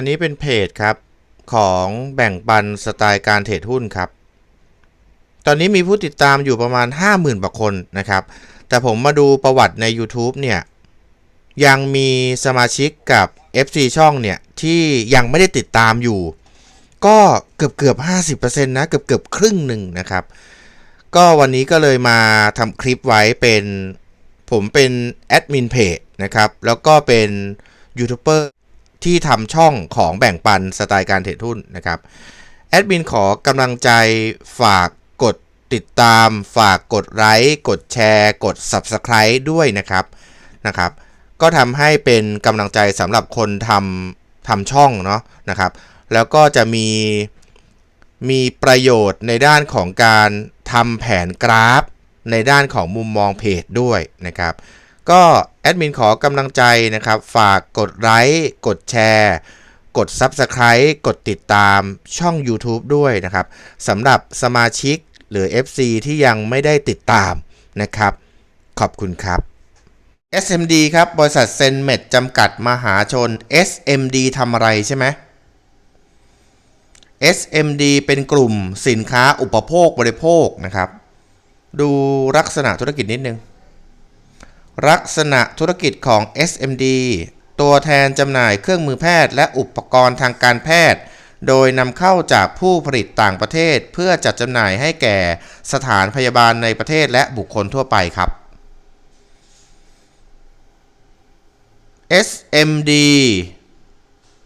อันนี้เป็นเพจครับของแบ่งปันสไตล์การเทรดหุ้นครับ ตอนนี้มีผู้ติดตามอยู่ประมาณ 50,000กว่าคนนะครับ แต่ผมมาดูประวัติใน YouTube เนี่ย ยังมีสมาชิกกับ FC ช่องเนี่ย ที่ยังไม่ได้ติดตามอยู่ ก็เกือบเกือบ50%นะ เกือบเกือบครึ่งหนึ่งนะครับ ก็วันนี้ก็เลยมาทำคลิปไว้เป็นผมเป็นแอดมินเพจนะครับ แล้วก็เป็นยูทูบเบอร์ ที่ทำช่องของแบ่งปันสไตล์การเทรดหุ้นนะครับแอดมินขอกำลังใจฝากกดติดตาม ฝากกดไลค์กดแชร์ กด Subscribe ด้วยนะครับนะครับ ก็ทำให้เป็นกำลังใจสำหรับคนทำทำช่องเนาะนะครับ แล้วก็จะมีมีประโยชน์ในด้านของการทำแผนกราฟ ในด้านของมุมมองเพจด้วยนะครับ ก็แอดมินขอกำลังใจนะครับ ฝากกดไลค์กดแชร์ กด Subscribe กดติดตามช่อง YouTube ด้วยนะครับสำหรับสมาชิกหรือ FC ที่ยังไม่ได้ติดตามนะครับ ขอบคุณครับ SMD ครับ บริษัทเซนเมดจำกัดมหาชน SMD ทำอะไรใช่ไหม SMD เป็นกลุ่มสินค้าอุปโภคบริโภคนะครับ ดูลักษณะธุรกิจนิดนึง ลักษณะธุรกิจของ SMD ตัวแทนจำหน่ายเครื่องมือแพทย์และอุปกรณ์ทางการแพทย์ โดยนำเข้าจากผู้ผลิตต่างประเทศ เพื่อจัดจำหน่ายให้แก่สถานพยาบาลในประเทศและบุคคลทั่วไปครับ SMD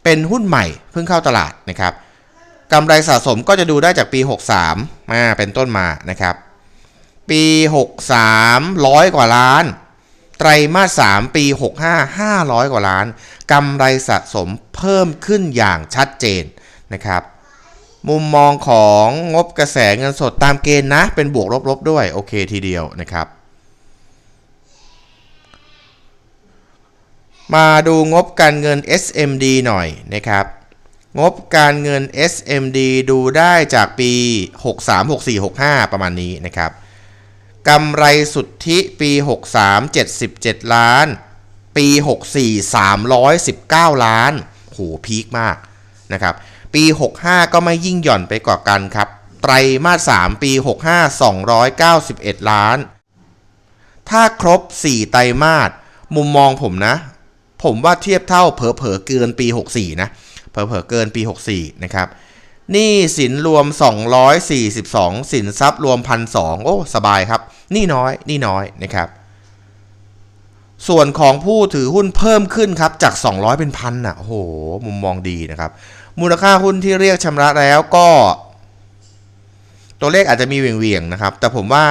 เป็นหุ้นใหม่เพิ่งเข้าตลาดนะครับกำไรสะสมก็จะดูได้จากปี 63มาเป็นต้นมานะครับ ปี 63ร้อยกว่าล้าน ไตรมาส 3 ปี 65 500 กว่าล้านกำไรสะสมเพิ่มขึ้นอย่างชัดเจนนะครับ มุมมองของงบกระแสเงินสดตามเกณฑ์นะ เป็นบวกลบๆด้วย โอเคทีเดียวนะครับ มาดูงบการเงิน SMD หน่อยนะครับงบการเงิน SMD ดูได้จากปี 63 64 65 ประมาณนี้นะครับ กำไรสุทธิปี 63 77 ล้าน ปี 64 319 ล้าน โหพีคมากนะครับ ปี 65 ก็ไม่ยิ่งหย่อนไปกว่ากันครับ ไตรมาส 3 ปี 65 291 ล้าน ถ้าครบ 4 ไตรมาส มุมมองผมนะ ผมว่าเทียบเท่าเผลอๆเกินปี 64 นะ เผลอๆเกินปี 64 นะครับ หนี่สินรวม 242 สินทรัพย์รวม 1,200 โอ้ สบายครับนี่น้อยนี่น้อยนะครับ ส่วนของผู้ถือหุ้นเพิ่มขึ้นครับ จาก 200 เป็นพันอะโอ้โห มุมมองดีนะครับ มูลค่าหุ้นที่เรียกชำระแล้วก็ ตัวเลขอาจจะมีเวียงๆนะครับ แต่ผมว่า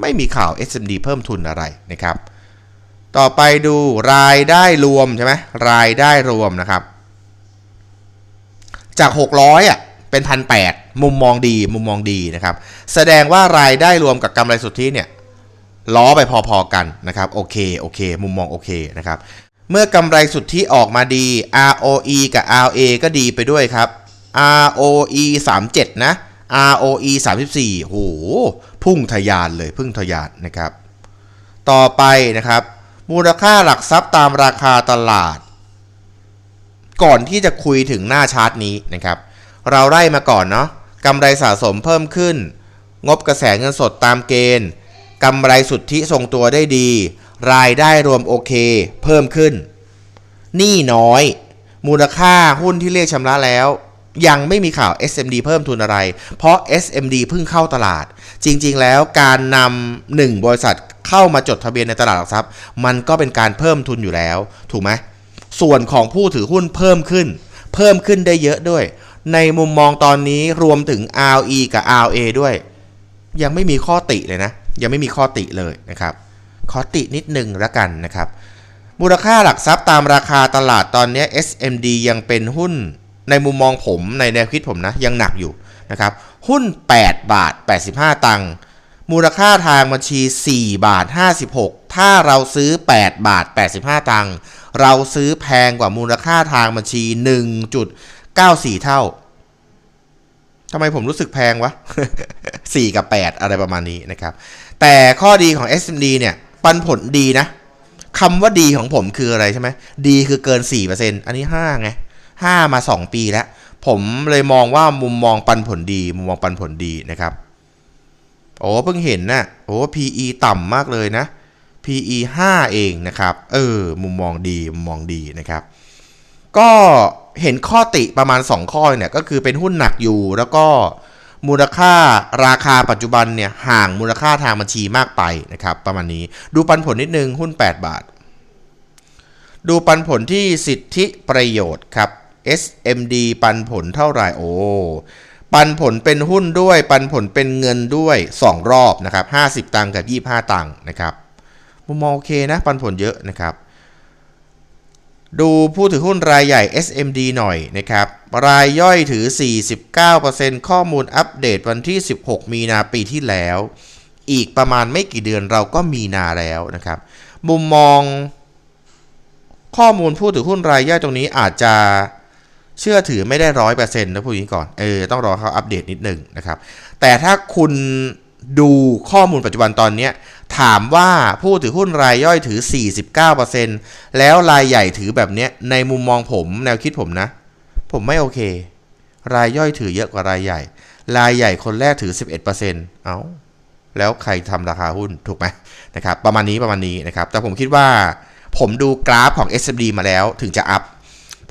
ไม่มีข่าว SMD เพิ่มทุนอะไรนะครับ ต่อไปดูรายได้รวมใช่ไหมรายได้รวมนะครับ จาก 600อะ เป็นพันแมุมมองดีมุมมองดีนะครับ แสดงว่ารายได้รวมกับกำไรสุทธิเนี่ยล้อไปพอๆกันนะครับโอเคโอเค มุมมองโอเคนะครับเมื่อกำไรสุทธิออกมาดี ROE กับ RA ก็ดีไปด้วยครับ ROE 37 นะ ROE 34โหพุ่งทะยานเลยพุ่งทะยานนะครับ ต่อไปนะครับ มูลค่าหลักทรัพย์ตามราคาตลาด ก่อนที่จะคุยถึงหน้าชาร์ตนี้นะครับ เราไล่มาก่อนเนาะกำไรสะสมเพิ่มขึ้น งบกระแสเงินสดตามเกณฑ์กำไรสุทธิทรงตัวได้ดี รายได้รวมโอเค เพิ่มขึ้นหนี้น้อย มูลค่าหุ้นที่เรียกชำระแล้ว ยังไม่มีข่าว SMD เพิ่มทุนอะไร เพราะ SMD เพิ่งเข้าตลาด จริงๆ แล้วการนำหนึ่งบริษัทเข้ามาจดทะเบียนในตลาดหลักทรัพย์ มันก็เป็นการเพิ่มทุนอยู่แล้ว ถูกไหมส่วนของผู้ถือหุ้นเพิ่มขึ้น เพิ่มขึ้นได้เยอะด้วย ในมุมมองตอนนี้รวมถึง RE กับ RA ด้วย ยังไม่มีข้อติเลยนะ ยังไม่มีข้อติเลยนะครับขอตินิดหนึ่งล้วกันนะครับ มูลค่าหลักทรัพย์ตามราคาตลาดตอนนี้ SMD ยังเป็นหุ้นในมุมมองผมในแนวคิดผมนะยังหนักอยู่นะครับหุ้น 8 บาท 85 ตังค์มูลค่าทางบัญชี 4 บาท 56 ถ้าเราซื้อ 8 บาท 85 ตังค์เราซื้อแพงกว่ามูลค่าทางบัญชี 1.94 เท่าทำไมผมรู้สึกแพงวะ 4 กับ 8 อะไรประมาณนี้นะครับ แต่ข้อดีของ SMD เนี่ยปันผลดีนะคำว่าดีของผมคืออะไรใช่ไหมดีคือเกิน 4%อันนี้ 5 ไง 5 มา 2 ปีแล้ว ผมเลยมองว่ามุมมองปันผลดี มุมมองปันผลดีนะครับ โอ้เพิ่งเห็นนะโอ้ PE ต่ำมากเลยนะ PE 5 เองนะครับ เออ มุมมองดี มุมมองดีนะครับ ก็ เห็นข้อติประมาณ 2 ข้อเนี่ยก็คือเป็นหุ้นหนักอยู่แล้วก็มูลค่าราคาปัจจุบันเนี่ยห่างมูลค่าทางบัญชีมากไปนะครับประมาณนี้ดูปันผลนิดนึงหุ้น 8 บาท ดูปันผลที่สิทธิประโยชน์ครับ SMD ปันผลเท่าไหร่โอ้ปันผลเป็นหุ้นด้วย ปันผลเป็นเงินด้วย 2 รอบนะครับ50 ตังค์กับ 25 ตังค์นะครับมุมมองโอเคนะปันผลเยอะนะครับ ดูผู้ถือหุ้นรายใหญ่ SMD หน่อยนะครับ รายย่อยถือ 49%ข้อมูลอัปเดตวันที่ 16 มีนาปีที่แล้ว อีกประมาณไม่กี่เดือนเราก็มีนาแล้วนะครับ มุมมองข้อมูลผู้ถือหุ้นรายย่อยตรงนี้อาจจะเชื่อถือไม่ได้ร้อยเปอร์เซ็นต์นะพูดอย่างนี้ก่อน เออ ต้องรอเขาอัปเดตนิดหนึ่งนะครับ แต่ถ้าคุณดูข้อมูลปัจจุบันตอนเนี้ย ถามว่าผู้ถือหุ้นรายย่อยถือ 49%แล้วรายใหญ่ถือแบบเนี้ยในมุมมองผมแนวคิดผมนะ ผมไม่โอเค รายย่อยถือเยอะกว่ารายใหญ่ รายใหญ่คนแรกถือ 11%เอ้าแล้วใครทำราคาหุ้นถูกไหมนะครับประมาณนี้ประมาณนี้นะครับ แต่ผมคิดว่าผมดูกราฟของ SMD มาแล้วถึงจะอัพ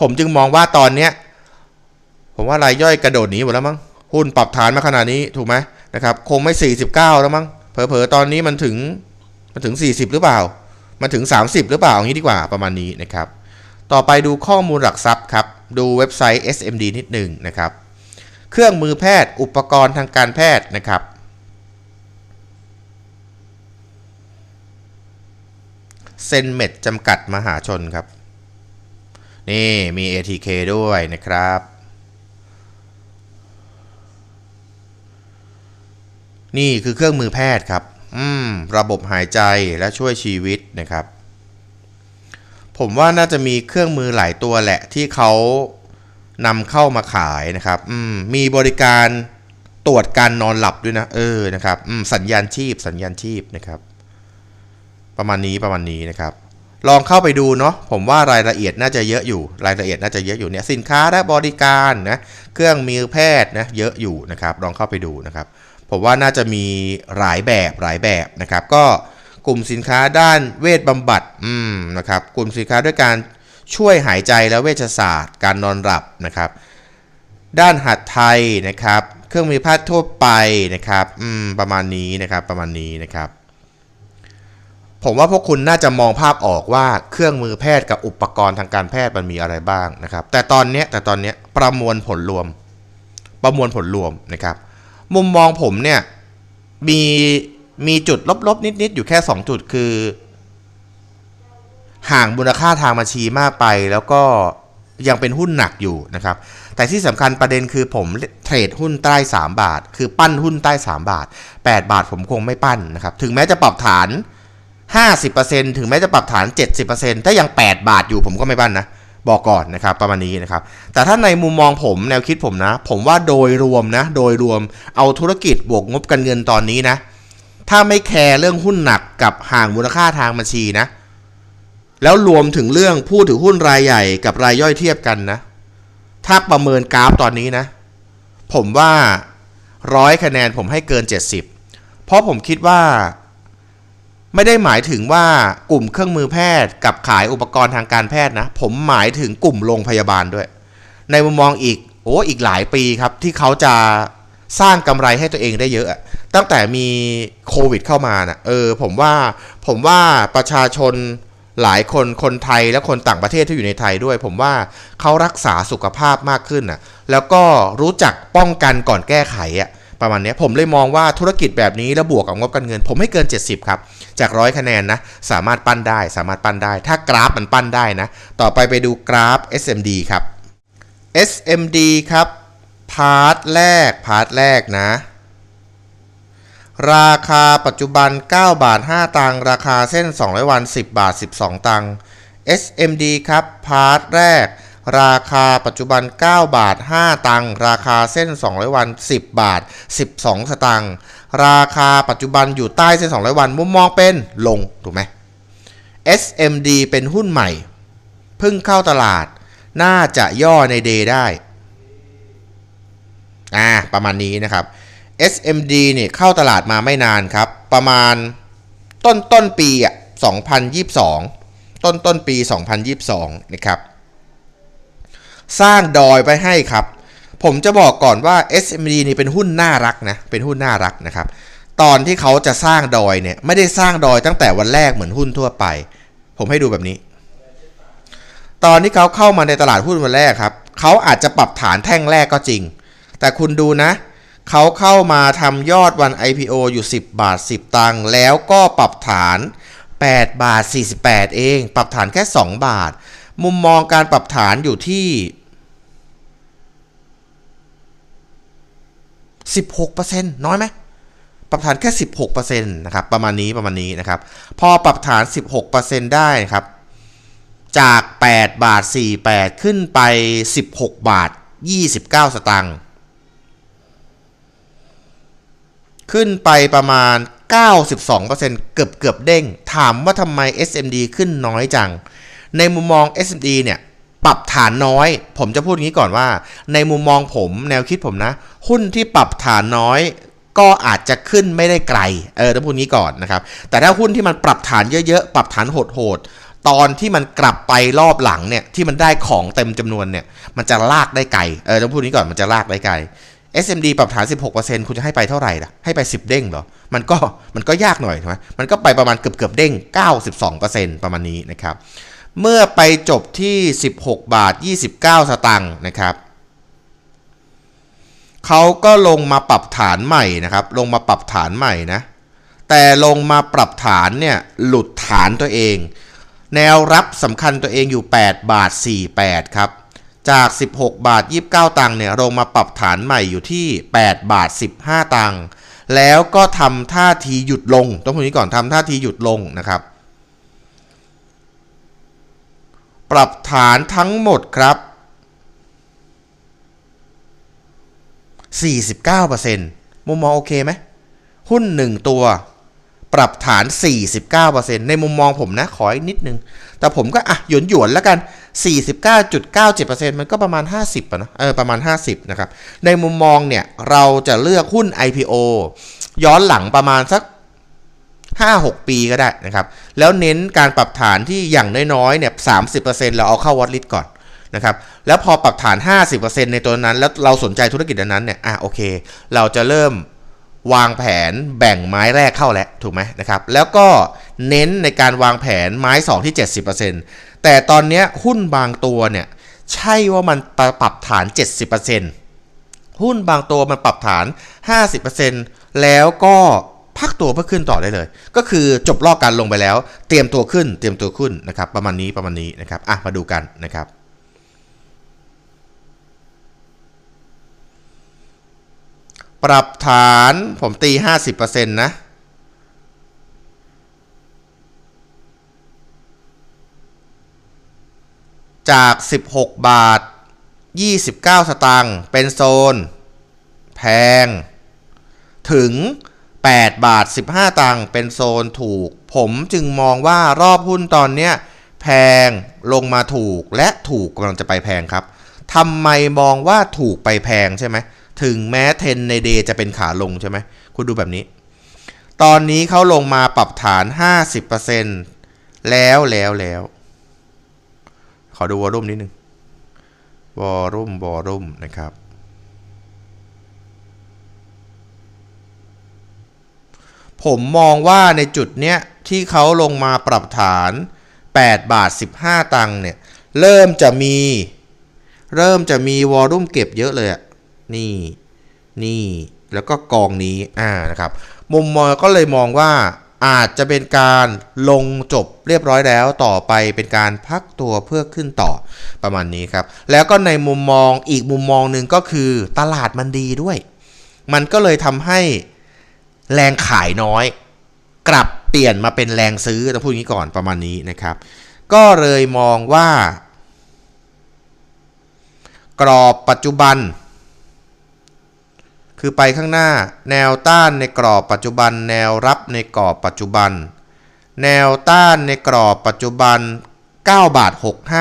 ผมจึงมองว่าตอนเนี้ยผมว่ารายย่อยกระโดดหนีหมดแล้วมั้งหุ้นปรับฐานมาขนาดนี้ถูกไหมนะครับ คงไม่ 49 แล้วมั้ง เผลอๆตอนนี้มันถึงมันถึง 40 หรือเปล่า มันถึง 30 หรือเปล่าอย่างนี้ดีกว่าประมาณนี้นะครับ ต่อไปดูข้อมูลหลักทรัพย์ครับ ดูเว็บไซต์ SMD นิดหนึ่งนะครับ เครื่องมือแพทย์อุปกรณ์ทางการแพทย์นะครับ เซนเมดจำกัดมหาชนครับ นี่มี ATK ด้วยนะครับ นี่คือเครื่องมือแพทย์ครับอืมระบบหายใจและช่วยชีวิตนะครับ ผมว่าน่าจะมีเครื่องมือหลายตัวแหละที่เขานำเข้ามาขายนะครับอืมมีบริการตรวจการนอนหลับด้วยนะ เออนะครับอืมสัญญาณชีพ สัญญาณชีพนะครับ ประมาณนี้ประมาณนี้นะครับ ลองเข้าไปดูเนาะผมว่ารายละเอียดน่าจะเยอะอยู่ รายละเอียดน่าจะเยอะอยู่เนี่ยสินค้าและบริการนะเครื่องมือแพทย์นะเยอะอยู่นะครับ ลองเข้าไปดูนะครับ ผมว่าน่าจะมีหลายแบบหลายแบบนะครับก็กลุ่มสินค้าด้านเวชบำบัดอืมนะครับกลุ่มสินค้าด้วยการช่วยหายใจและเวชศาสตร์ การนอนหลับนะครับ ด้านหัดไทยนะครับ เครื่องมือแพทย์ทั่วไปนะครับอืมประมาณนี้นะครับประมาณนี้นะครับ ผมว่าพวกคุณน่าจะมองภาพออกว่าเครื่องมือแพทย์กับอุปกรณ์ทางการแพทย์มันมีอะไรบ้างนะครับ แต่ตอนเนี้ยแต่ตอนเนี้ยประมวลผลรวม ประมวลผลรวมนะครับ มุมมองผมเนี่ย มีมีจุดลบๆ นิด ๆ อยู่แค่ 2 จุดคือ ห่างมูลค่าทางบัญชีมากไป แล้วก็ยังเป็นหุ้นหนักอยู่นะครับ แต่ที่สำคัญประเด็นคือผมเทรดหุ้นใต้ 3 บาท คือปั้นหุ้นใต้ 3 บาท 8 บาทผมคงไม่ปั้นนะครับ ถึงแม้จะปรับฐาน 50%ถึงแม้จะปรับฐาน 70%ถ้ายัง 8 บาทอยู่ผมก็ไม่ปั้นนะ บอกก่อนนะครับประมาณนี้นะครับ แต่ถ้าในมุมมองผมแนวคิดผมนะ ผมว่าโดยรวมนะ โดยรวมเอาธุรกิจบวกงบการเงินตอนนี้นะ ถ้าไม่แคร์เรื่องหุ้นหนักกับห่างมูลค่าทางบัญชีนะ แล้วรวมถึงเรื่องผู้ถือหุ้นรายใหญ่กับรายย่อยเทียบกันนะ ถ้าประเมินกราฟตอนนี้นะ ผมว่าร้อยคะแนนผมให้เกิน 70 เพราะผมคิดว่า ไม่ได้หมายถึงว่ากลุ่มเครื่องมือแพทย์กับขายอุปกรณ์ทางการแพทย์นะ ผมหมายถึงกลุ่มโรงพยาบาลด้วย ในมุมมองอีกโอ้อีกหลายปีครับที่เขาจะสร้างกำไรให้ตัวเองได้เยอะ ตั้งแต่มีโควิดเข้ามานะเออผมว่าผมว่าประชาชนหลายคนคนไทยและคนต่างประเทศที่อยู่ในไทยด้วย ผมว่าเขารักษาสุขภาพมากขึ้นอะแล้วก็รู้จักป้องกันก่อนแก้ไขอะประมาณนี้ผมเลยมองว่าธุรกิจแบบนี้แล้วบวกกับงบการเงิน ผมให้เกิน 70 ครับ จากร้อยคะแนนนะสามารถปั้นได้ สามารถปั้นได้ ถ้ากราฟมันปั้นได้นะ ต่อไปไปดูกราฟ SMD ครับ SMD ครับ พาร์ทแรก พาร์ทแรกนะ ราคาปัจจุบัน 9 บาท 5 ตังค์ราคาเส้น 200 วัน 10 บาท 12 ตังค์ SMD ครับ พาร์ทแรก ราคาปัจจุบัน 9 บาท 5 ตังค์ราคาเส้น 200 วัน 10 บาท 12 สตังค์ ราคาปัจจุบันอยู่ใต้เส้น 200 วัน มุมมองเป็นลง ถูกไหม SMD เป็นหุ้นใหม่ เพิ่งเข้าตลาด น่าจะย่อในเดได้ อ่า ประมาณนี้นะครับ SMD เนี่ยเข้าตลาดมาไม่นานครับ ประมาณต้นต้นปีอะ2022 ต้นต้นปี 2022 นะครับ สร้างดอยไปให้ครับ ผมจะบอกก่อนว่า SMD นี่เป็นหุ้นน่ารักนะ เป็นหุ้นน่ารักนะครับ ตอนที่เขาจะสร้างดอยเนี่ยไม่ได้สร้างดอยตั้งแต่วันแรกเหมือนหุ้นทั่วไป ผมให้ดูแบบนี้ ตอนที่เขาเข้ามาในตลาดหุ้นวันแรกครับเขาอาจจะปรับฐานแท่งแรกก็จริง แต่คุณดูนะเขาเข้ามาทำยอดวัน IPO อยู่ 10 บาท 10 ตังค์แล้วก็ปรับฐาน 8 บาท 48 เอง ปรับฐานแค่ 2 บาท มุมมองการปรับฐานอยู่ที่ 16%น้อยไหมปรับฐานแค่ 16%นะครับประมาณนี้ประมาณนี้นะครับ พอปรับฐาน 16%ได้ครับ จาก 8 บาท 48 ขึ้นไป 16 บาท 29 สตางค์ขึ้นไปประมาณ 92%เกือบเกือบเด้ง ถามว่าทำไม SMD ขึ้นน้อยจัง ในมุมมอง SMD เนี่ย ปรับฐานน้อย ผมจะพูดอย่างนี้ก่อนว่า ในมุมมองผมแนวคิดผมนะ หุ้นที่ปรับฐานน้อยก็อาจจะขึ้นไม่ได้ไกล เออต้องพูดงี้ก่อนนะครับ แต่ถ้าหุ้นที่มันปรับฐานเยอะๆ ปรับฐานโหดๆ ตอนที่มันกลับไปรอบหลังเนี่ย ที่มันได้ของเต็มจำนวนเนี่ย มันจะลากได้ไกล เออต้องพูดนี้ก่อน มันจะลากได้ไกล SMD ปรับฐาน 16%คุณจะให้ไปเท่าไหร่ล่ะ ให้ไป 10 เด้งเหรอ มันก็ มันก็ยากหน่อยใช่ไหมมันก็ไปประมาณเกือบเกือบเด้ง 92%ประมาณนี้นะครับ เมื่อไปจบที่ 16 บาท 29 สตางค์นะครับเขาก็ลงมาปรับฐานใหม่นะครับ ลงมาปรับฐานใหม่นะ แต่ลงมาปรับฐานเนี่ยหลุดฐานตัวเอง แนวรับสำคัญตัวเองอยู่ 8 บาท 48 ครับ จาก 16 บาท 29 ตังค์เนี่ยลงมาปรับฐานใหม่อยู่ที่ 8 บาท 15 ตังค์แล้วก็ทำท่าทีหยุดลง ต้องพูดนี้ก่อนทำท่าทีหยุดลงนะครับ ปรับฐานทั้งหมดครับ 49%มุมมองโอเคไหม หุ้น 1 ตัว ปรับฐาน 49%ในมุมมองผมนะ ขออีกนิดนึง แต่ผมก็อะ หยวนหยวนแล้วกัน 49.97%มันก็ประมาณ 50อะเนอะเออประมาณ 50 นะครับ ในมุมมองเนี่ย เราจะเลือกหุ้น IPO ย้อนหลังประมาณสัก 5-6 ปีก็ได้นะครับ แล้วเน้นการปรับฐานที่อย่างน้อยๆเนี่ย30%เปอร์เซ็นต์เราเอาเข้าวอตลิสก่อนนะครับแล้วพอปรับฐาน 50%ในตัวนั้น แล้วเราสนใจธุรกิจนั้นเนี่ยอะโอเค เราจะเริ่มวางแผนแบ่งไม้แรกเข้าแล้วถูกไหมนะครับแล้วก็เน้นในการวางแผนไม้ 2 ที่ 70%แต่ตอนนี้หุ้นบางตัวเนี่ยใช่ว่ามันปรับฐาน 70%หุ้นบางตัวมันปรับฐาน 50%แล้วก็ พักตัวเพื่อขึ้นต่อได้เลย ก็คือจบรอบการลงไปแล้ว เตรียมตัวขึ้น เตรียมตัวขึ้นนะครับ ประมาณนี้ประมาณนี้นะครับอะมาดูกันนะครับปรับฐานผมตี 50%นะ จาก 16 บาท 29 สตางค์เป็นโซน แพง ถึง 8 บาท 15 ตังค์เป็นโซนถูก ผมจึงมองว่ารอบหุ้นตอนเนี้ยแพงลงมาถูกและถูกกำลังจะไปแพงครับทำไมมองว่าถูกไปแพงใช่ไหมถึงแม้เทนในเดย์จะเป็นขาลงใช่ไหมคุณดูแบบนี้ ตอนนี้เขาลงมาปรับฐาน 50%แล้วแล้วแล้วขอดูวอลุ่มนิดนึงวอลุ่มวอลุ่มนะครับ ผมมองว่าในจุดเนี้ยที่เขาลงมาปรับฐาน 8 บาท 15 ตังค์เนี่ย เริ่มจะมี เริ่มจะมีวอลุ่มเก็บเยอะเลยอะนี่ นี่ แล้วก็กองนี้ อ่า นะครับ มุมมองก็เลยมองว่าอาจจะเป็นการลงจบเรียบร้อยแล้วต่อไปเป็นการพักตัวเพื่อขึ้นต่อประมาณนี้ครับ แล้วก็ในมุมมองอีกมุมมองหนึ่งก็คือตลาดมันดีด้วย มันก็เลยทำให้ แรงขายน้อย กลับเปลี่ยนมาเป็นแรงซื้อต้องพูดอย่างนี้ก่อนประมาณนี้นะครับ ก็เลยมองว่า กรอบปัจจุบัน คือไปข้างหน้า แนวต้านในกรอบปัจจุบัน แนวรับในกรอบปัจจุบัน แนวต้านในกรอบปัจจุบัน9บาท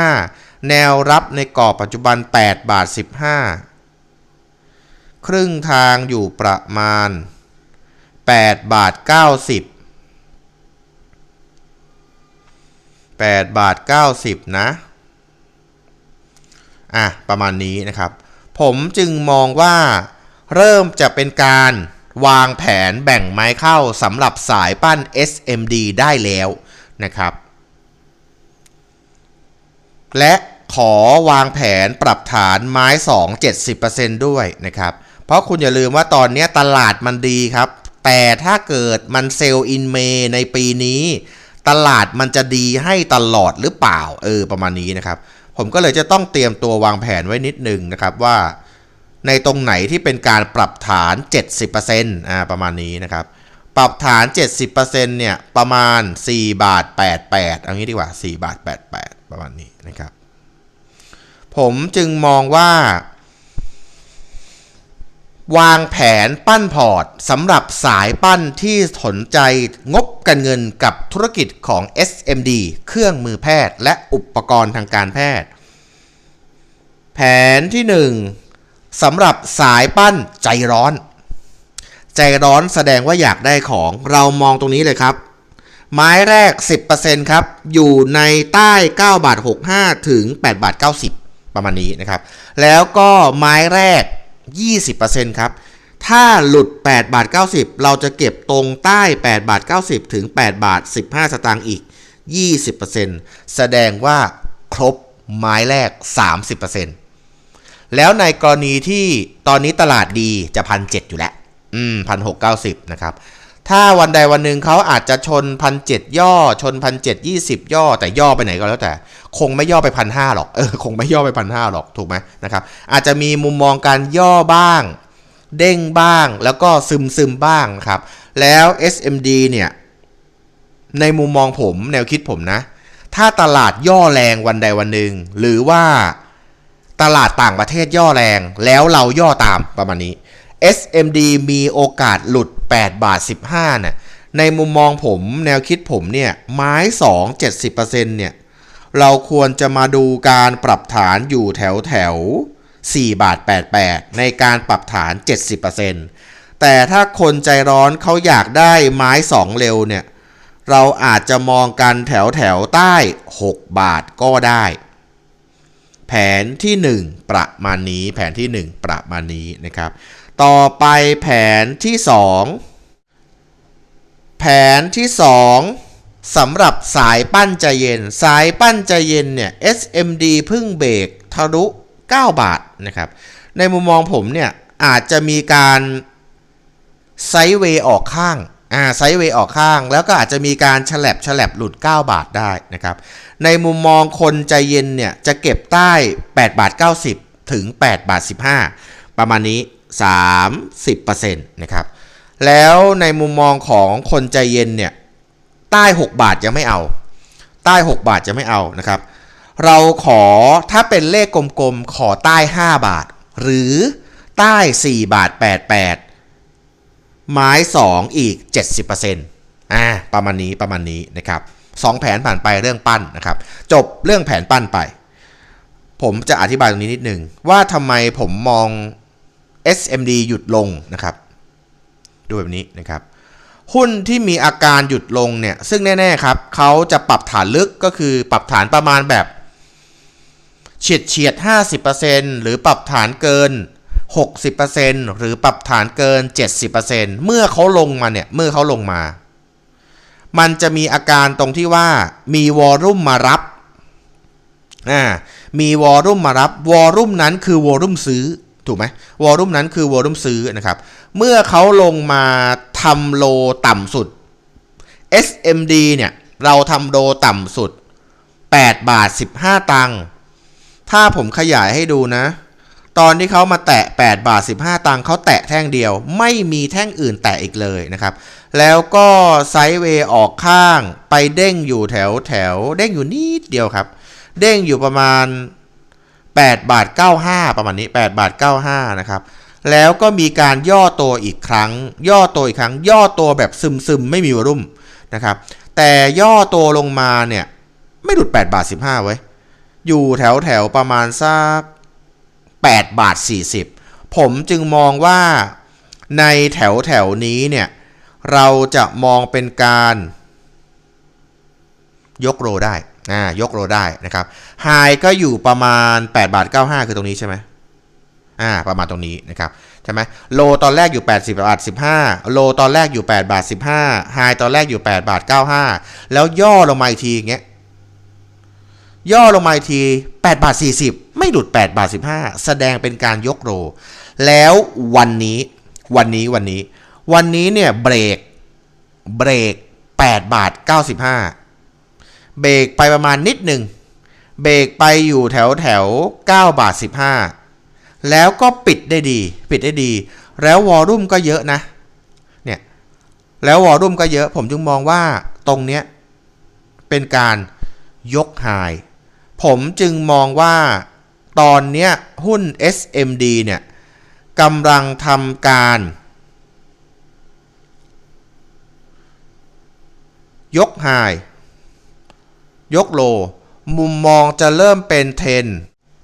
65 แนวรับในกรอบปัจจุบัน8บาท15 ครึ่งทางอยู่ประมาณ 8 บาท 90 8 บาท 90 นะ อะ ประมาณนี้นะครับ ผมจึงมองว่าเริ่มจะเป็นการวางแผนแบ่งไม้เข้าสำหรับสายปั้น SMD ได้แล้วนะครับ และขอวางแผนปรับฐานไม้ 2 70%ด้วยนะครับ เพราะคุณอย่าลืมว่าตอนนี้ตลาดมันดีครับ แต่ถ้าเกิดมันเซลล์อินเมในปีนี้ ตลาดมันจะดีให้ตลอดหรือเปล่า เออ ประมาณนี้นะครับ ผมก็เลยจะต้องเตรียมตัววางแผนไว้นิดนึงนะครับว่า ในตรงไหนที่เป็นการปรับฐาน 70%อ่าประมาณนี้นะครับ ปรับฐาน 70%เนี่ยประมาณ 4 บาท 88เอางี้ดีกว่า 4 บาท 88 ประมาณนี้นะครับ ผมจึงมองว่า วางแผนปั้นพอร์ตสำหรับสายปั้นที่สนใจงบการเงินกับธุรกิจของ SMD เครื่องมือแพทย์และอุปกรณ์ทางการแพทย์ แผนที่ 1สำหรับสายปั้นใจร้อน ใจร้อนแสดงว่าอยากได้ของเรามองตรงนี้เลยครับ ไม้แรก 10%ครับ อยู่ในใต้ 9 บาท 65 ถึง 8 บาท 90 ประมาณนี้นะครับ แล้วก็ไม้แรก 20%ครับ ถ้าหลุด8บาท90 เราจะเก็บตรงใต้8บาท90 ถึง8บาท15 สตางค์อีก 20%แสดงว่าครบไม้แรก 30%แล้วในกรณีที่ตอนนี้ตลาดดีจะพันเอยู่แล้ว อืมพันหกเก้าสิบนะครับถ้าวันใดวันหนึ่งเขาอาจจะชนพันเย่อชนพันเจ็ยี่สิบย่อแต่ย่อไปไหนก็แล้วแต่ คงไม่ย่อไปพันห้าหรอกเออคงไม่ย่อไปพันห้าหรอกถูกไหมนะครับอาจจะมีมุมมองการย่อบ้าง เด้งบ้างแล้วก็ซึมซึมบ้างนะครับแล้ว SMD เนี่ยในมุมมองผมแนวคิดผมนะ ถ้าตลาดย่อแรงวันใดวันหนึ่งหรือว่าตลาดต่างประเทศย่อแรงแล้วเราย่อตามประมาณนี้ SMD มีโอกาสหลุด 8 บาท 15เนี่ยในมุมมองผมแนวคิดผมเนี่ย ไม้ 2 70%เนี่ย เราควรจะมาดูการปรับฐานอยู่แถวแถว4บาท88 ในการปรับฐาน 70%แต่ถ้าคนใจร้อนเขาอยากได้ไม้ 2 เร็วเนี่ย เราอาจจะมองกันแถวแถวใต้ 6 บาทก็ได้ แผนที่ 1 ประมาณนี้ แผนที่ 1 ประมาณนี้นะครับ ต่อไปแผนที่ 2 แผนที่ 2 สำหรับสายปั้นใจเย็น สายปั้นใจเย็นเนี่ย SMD พึ่งเบรกทะลุ 9 บาทนะครับ ในมุมมองผมเนี่ยอาจจะมีการไซด์เวย์ออกข้างอ่าไซด์เวย์ออกข้าง แล้วก็อาจจะมีการฉลับฉลับหลุด 9 บาทได้นะครับ ในมุมมองคนใจเย็นเนี่ยจะเก็บใต้ 8 บาท 90 ถึง 8 บาท 15 ประมาณนี้ 30%นะครับ แล้วในมุมมองของคนใจเย็นเนี่ย ใต้ 6 บาทยังไม่เอา ใต้ 6 บาทจะไม่เอานะครับ เราขอถ้าเป็นเลขกลมๆ ขอใต้ 5 บาท หรือใต้ 4 บาท 88 ไม้ 2 อีก 70%อ่าประมาณนี้ประมาณนี้นะครับสองแผนผ่านไปเรื่องปั้นนะครับ จบเรื่องแผนปั้นไป ผมจะอธิบายตรงนี้นิดนึง ว่าทำไมผมมอง SMD หยุดลงนะครับ ดูแบบนี้นะครับ หุ้นที่มีอาการหยุดลงเนี่ย ซึ่งแน่ๆครับเขาจะปรับฐานลึกก็คือปรับฐานประมาณแบบเฉียดเฉียด 50%หรือปรับฐานเกิน 60%หรือปรับฐานเกิน 70%เมื่อเขาลงมาเนี่ย เมื่อเขาลงมา มันจะมีอาการตรงที่ว่ามีวอลุ่มมารับอ่ามีวอลุ่มมารับวอลุ่มนั้นคือวอลุ่มซื้อถูกไหมวอลุ่มนั้นคือวอลุ่มซื้อนะครับ เมื่อเขาลงมา ทำโลต่ำสุด SMD เนี่ยเราทำโลต่ำสุด 8 บาท 15 ตังค์ถ้าผมขยายให้ดูนะ ตอนที่เขามาแตะ 8 บาท 15 ตังค์เขาแตะแท่งเดียว ไม่มีแท่งอื่นแตะอีกเลยนะครับ แล้วก็ไซด์เวย์ออกข้างไปเด้งอยู่แถวแถวเด้งอยู่นิดเดียวครับ เด้งอยู่ประมาณ8บาท95 ประมาณนี้8บาท95นะครับ แล้วก็มีการย่อตัวอีกครั้ง ย่อตัวอีกครั้ง ย่อตัวแบบซึมซึมๆไม่มีวอลุ่มนะครับ แต่ย่อตัวลงมาเนี่ย ไม่หลุด 8 บาท 15 ไว้ยอยู่แถวแถวๆประมาณสัก8บาท 40 ผมจึงมองว่าในแถวแถวๆนี้เนี่ย เราจะมองเป็นการยกโรได้อ่ายกโรได้นะครับไฮก็อยู่ประมาณ 8 บาท 95 คือตรงนี้ใช่ไหม อ่าประมาณตรงนี้นะครับใช่ไหมโลตอนแรกอยู่ 80บาท15 โลตอนแรกอยู่ 8 บาท 15ไฮตอนแรกอยู่ 8 บาท 95 แล้วย่อลงมาอีกทีอย่างเงี้ยย่อลงมาอีกที 8 บาท 40 ไม่หลุด 8 บาท 15 แสดงเป็นการยกโรแล้ววันนี้วันนี้วันนี้ วันนี้เนี่ยเบรกเบรก 8 บาท 95 เบรกไปประมาณนิดหนึ่งเบรกไปอยู่แถวแถว9บาท 15 แล้วก็ปิดได้ดี ปิดได้ดี แล้ววอลลุ่มก็เยอะนะ เนี่ย แล้ววอลลุ่มก็เยอะ ผมจึงมองว่าตรงเนี้ยเป็นการยกไฮผมจึงมองว่าตอนเนี้ยหุ้น SMD เนี่ยกำลังทำการ ยกไฮยกโล มุมมองจะเริ่มเป็นเทรน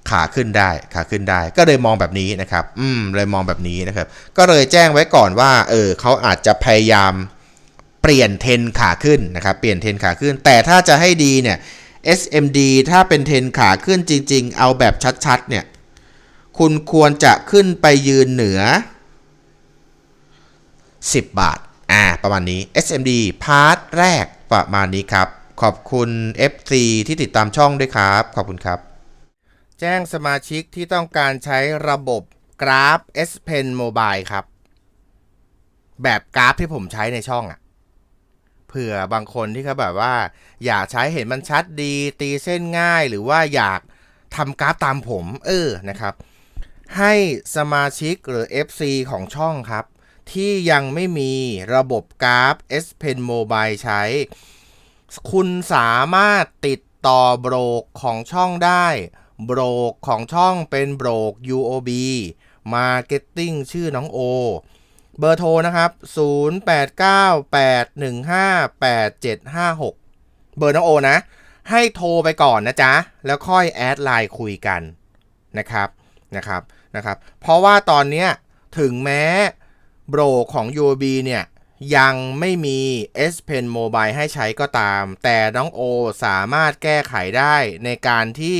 ขาขึ้นได้ขาขึ้นได้ ก็เลยมองแบบนี้นะครับ อืมเลยมองแบบนี้นะครับ ก็เลยแจ้งไว้ก่อนว่า เออเขาอาจจะพยายามเปลี่ยนเทนขาขึ้นนะครับ เปลี่ยนเทนขาขึ้น แต่ถ้าจะให้ดีเนี่ย SMD ถ้าเป็นเทนขาขึ้นจริง ๆ เอาแบบชัดๆ เนี่ย คุณควรจะขึ้นไปยืนเหนือ 10 บาท อ่า ประมาณนี้ SMD พาร์ทแรกประมาณนี้ครับ ขอบคุณ FC ที่ติดตามช่องด้วยครับ ขอบคุณครับ แจ้งสมาชิกที่ต้องการใช้ระบบกราฟ S Pen Mobile ครับ แบบกราฟที่ผมใช้ในช่องอะเผื่อบางคนที่เขาแบบว่า อยากใช้เห็นมันชัดดี ตีเส้นง่ายหรือว่าอยากทำกราฟตามผม เออนะครับ ให้สมาชิกหรือ FC ของช่องครับ ที่ยังไม่มีระบบกราฟ S Pen Mobile ใช้ คุณสามารถติดต่อโบรกของช่องได้ โบรกของช่องเป็นโบรก UOB Marketing ชื่อน้องโอ เบอร์โทรนะครับ 0898158756 เบอร์น้องโอนะ ให้โทรไปก่อนนะจ๊ะ แล้วค่อยแอดไลน์คุยกันนะครับนะครับนะครับเพราะว่าตอนนี้ถึงแม้โบรกของ UOB เนี่ยยังไม่มี S Pen Mobile ให้ใช้ก็ตาม แต่น้องโอสามารถแก้ไขได้ในการที่